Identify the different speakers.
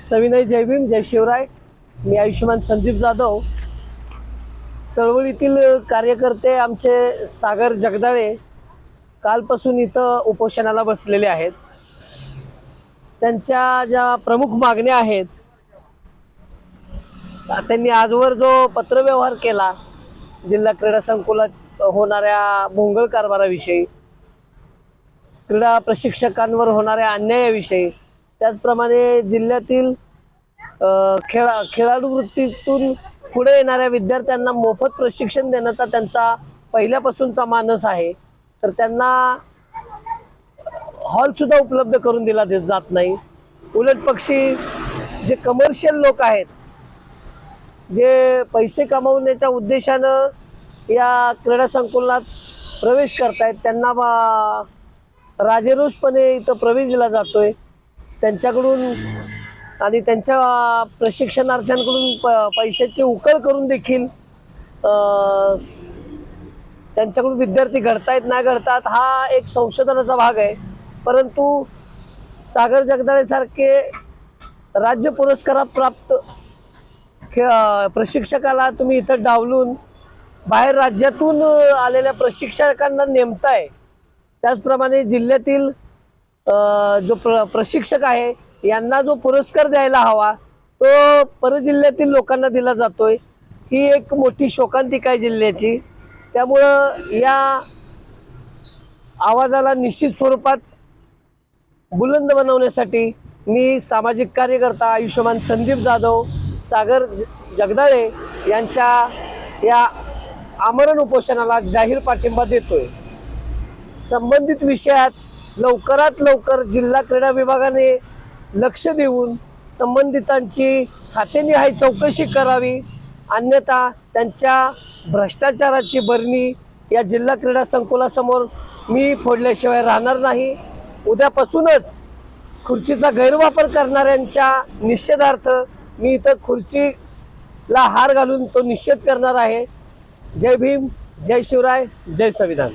Speaker 1: सविनय जय भीम जय शिवराय. मी आयुष्यमान संदीप जाधव. चळवळीतील कार्यकर्ते आमचे सागर जगदाळे कालपासून इथं उपोषणाला बसलेले आहेत. त्यांच्या ज्या प्रमुख मागण्या आहेत त्यांनी आजवर जो पत्रव्यवहार केला जिल्हा क्रीडा संकुलात होणाऱ्या भोंगळ कारभाराविषयी क्रीडा प्रशिक्षकांवर होणाऱ्या अन्यायाविषयी त्याचप्रमाणे जिल्ह्यातील खेळा खेळाडू वृत्तीतून पुढे येणाऱ्या विद्यार्थ्यांना मोफत प्रशिक्षण देण्याचा त्यांचा पहिल्यापासूनचा मानस आहे. तर त्यांना हॉलसुद्धा उपलब्ध करून दिला देत जात नाही. उलट पक्षी जे कमर्शियल लोक आहेत जे पैसे कमावण्याच्या उद्देशानं या क्रीडा संकुलात प्रवेश करतायत त्यांना बा- इथं प्रवेश दिला जातोय. त्यांच्याकडून आणि त्यांच्या प्रशिक्षणार्थ्यांकडून प पैशाची उकळ करून देखील त्यांच्याकडून विद्यार्थी घडतायत नाही घडतात हा एक संशोधनाचा भाग आहे. परंतु सागर जगदाळेसारखे राज्य पुरस्काराप्राप्त खे प्रशिक्षकाला तुम्ही इथं डावलून बाहेर राज्यातून आलेल्या प्रशिक्षकांना नेमताय. त्याचप्रमाणे जिल्ह्यातील जो प्र प्रशिक्षक आहे यांना जो पुरस्कार द्यायला हवा तो परजिल्ह्यातील लोकांना दिला जातोय. ही एक मोठी शोकांतिका आहे जिल्ह्याची? त्यामुळं या आवाजाला निश्चित स्वरूपात बुलंद बनवण्यासाठी मी सामाजिक कार्यकर्ता आयुष्यमान संदीप जाधव सागर जगदाळे यांच्या या आमरण उपोषणाला जाहीर पाठिंबा देतोय. संबंधित विषयात लवकरात लवकर जिल्हा क्रीडा विभागाने लक्ष देऊन संबंधितांची खातेनिहाय चौकशी करावी. अन्यथा त्यांच्या भ्रष्टाचाराची बरणी या जिल्हा क्रीडा संकुलासमोर मी फोडल्याशिवाय राहणार नाही. उद्यापासूनच खुर्चीचा गैरवापर करणाऱ्यांच्या निषेधार्थ मी इथं खुर्चीला हार घालून तो निषेध करणार आहे. जय भीम जय शिवराय जय संविधान.